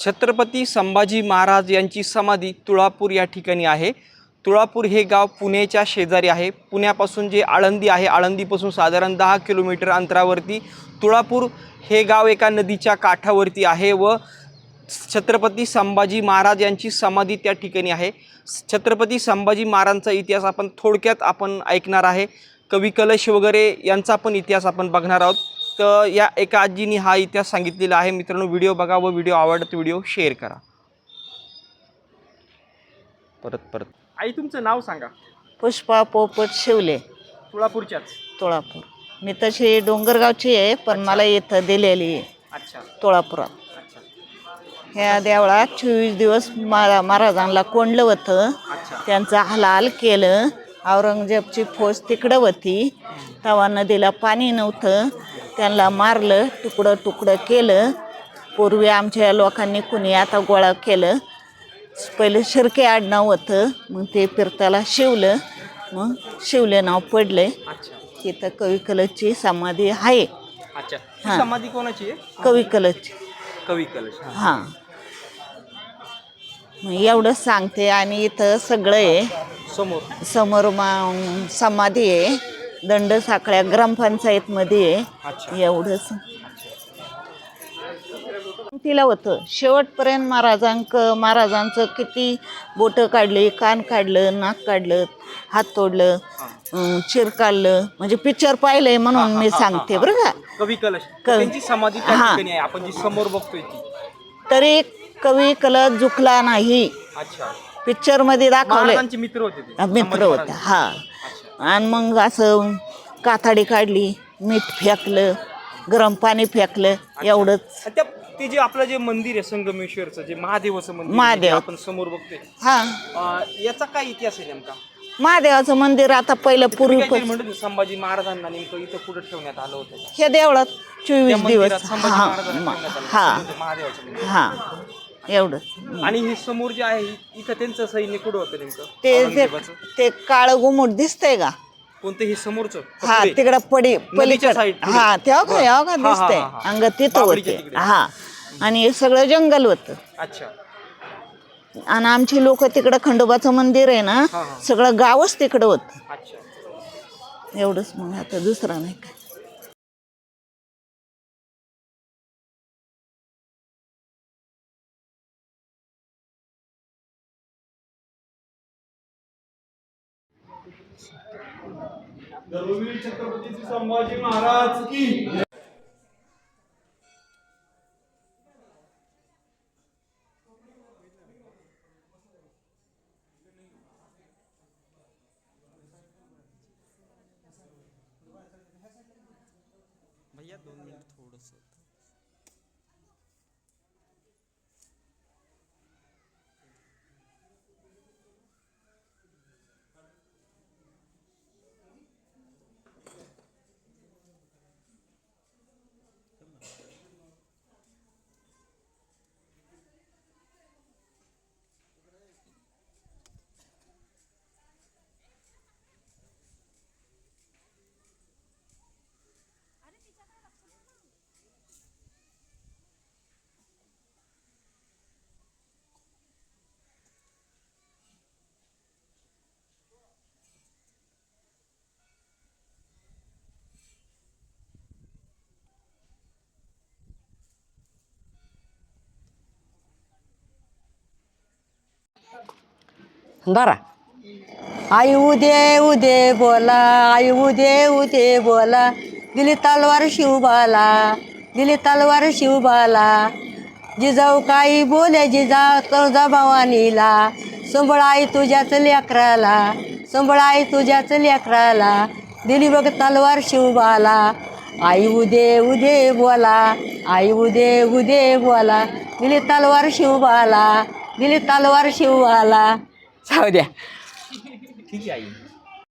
छत्रपती संभाजी महाराज यांची समाधी तुळापूर या ठिकाणी आहे. तुळापूर हे गाव पुण्याच्या शेजारी आहे. पुण्यापासून जे आळंदी आहे आळंदीपासून साधारण दहा किलोमीटर अंतरावरती. तुळापूर हे गाव एका नदीच्या काठावरती आहे व छत्रपती संभाजी महाराज यांची समाधी त्या ठिकाणी आहे. छत्रपती संभाजी महाराजांचा इतिहास आपण थोडक्यात आपण ऐकणार आहे. कवी कलश वगैरे यांचा पण इतिहास आपण बघणार आहोत. तर या एका आजीनी हा इतिहास सांगितलेला आहे. मित्रांनो व्हिडिओ बघा व व्हिडिओ आवडत व्हिडिओ शेअर करा. परत परत. आई तुमचं नाव सांगा. पुष्पा पोपट शिवले. तुळापूरच्याच. तुळापूर. मी तशी डोंगरगावची आहे पण मला इथं दिलेली आहे. अच्छा. तुळापुरात. अच्छा. ह्या देवळात चोवीस दिवस महारा महाराजांना कोंडलं होतं. अच्छा. त्यांचं हलाल केलं. औरंगजेबची फौज तिकडं होती. तवा नदीला पाणी नव्हतं. त्यांना मारलं तुकडं तुकडं केलं. पूर्वी आमच्या लोकांनी कुणी आता गोळा केलं. पहिले शिरके आडनाव होतं. मग ते फिरताला शिवलं. मग शिवले नाव पडले. तिथं कवी कलची समाधी आहे. अच्छा. ही हां. समाधी कोणाची आहे? कवी कलची कवी कलश हां. हां. मग एवढंच सांगते आणि इथं सगळं आहे. समोर. समोर मा समाधी आहे. दंड साखळ्या ग्रामपंचायतमध्ये आहे. अच्छा. एवढंच. तिला होतं. शेवटपर्यंत महाराजांक महाराजांचं किती बोटं काढली कान काढलं नाक काढलं हात तोडलं अं, चिर काढलं. म्हणजे पिक्चर पाहिलंय म्हणून मी सांगते बरं का. कवी कलश. त्यांची समाधी त्या हां. ठिकाणी आहे. आपण जी समोर बघतोय ती. तरी कवी कलत झुकला नाही. अच्छा. पिक्चरमध्ये महाराजांचे मित्र होते ते. मित्र संभाजी होता. महाराज. हा. आणि मग असं काथाडी काढली मीठ फेकलं गरम पाणी फेकलं एवढंच. आणि त्या ते जे आपलं जे मंदिर आहे संगमेश्वरचं जे महादेवाचं मंदिर आहे, महादेव. जे आपण समोर बघतोय. हा. अं, याचा काय इतिहास आहे नेमका? महादेवाचं मंदिर आता पहिलं काहीतरी पूर्वी म्हणत संभाजी महाराजांना नेमकं इथं कुठं ठेवण्यात आलं होतं? हे देवळात त्या चोवीस मंदिरात दिवस संभाजी हा. महाराजांना म- ठेवण्यात आलं हा. होतं, महादेवाचं मंदिर. हा. एवढंच आणि हे समोर जे आहे इथं त्यांचं सैन्य कुठं होतं नेमकं ते ते औरंगजेबाचं? ते काळ गुमुट दिसतंय का कोणतं हे समोरचं हा? तिकडं पडी पलीकडे side पुढे. हा तेव्हा का बरं. तेव्हा का हा, हा, दिसतंय हा, हा. अंग तिथं बाबरीच्या होते तिकडे. हा आणि हे सगळं जंगल होतं अच्छा आणि आमची लोक तिकडं खंडोबाचं मंदिर आहे ना हा, हा. सगळं गावच तिकडं होतं अच्छा एवढंच मग आता दुसरा नाही काय संभाजी महाराज की भैया दोन मिनिट थोडस. धरा आई उदे उदे बोला आई उदे उदे बोला. दिली तलवार शिवबाला दिली तलवार शिवबाला. जिजाऊ काही बोले जिजा तुळजा भवानीला. संबळ आई तुझ्याच लेकराला संबळ आई तुझ्याच लेकराला. दिली बघ तलवार शिवबाला. आई उदे उदे बोला आई उदे उदे बोला. दिली तलवार शिवबाला दिली तलवार शिवबाला. जाऊ द्या ठीक आहे आई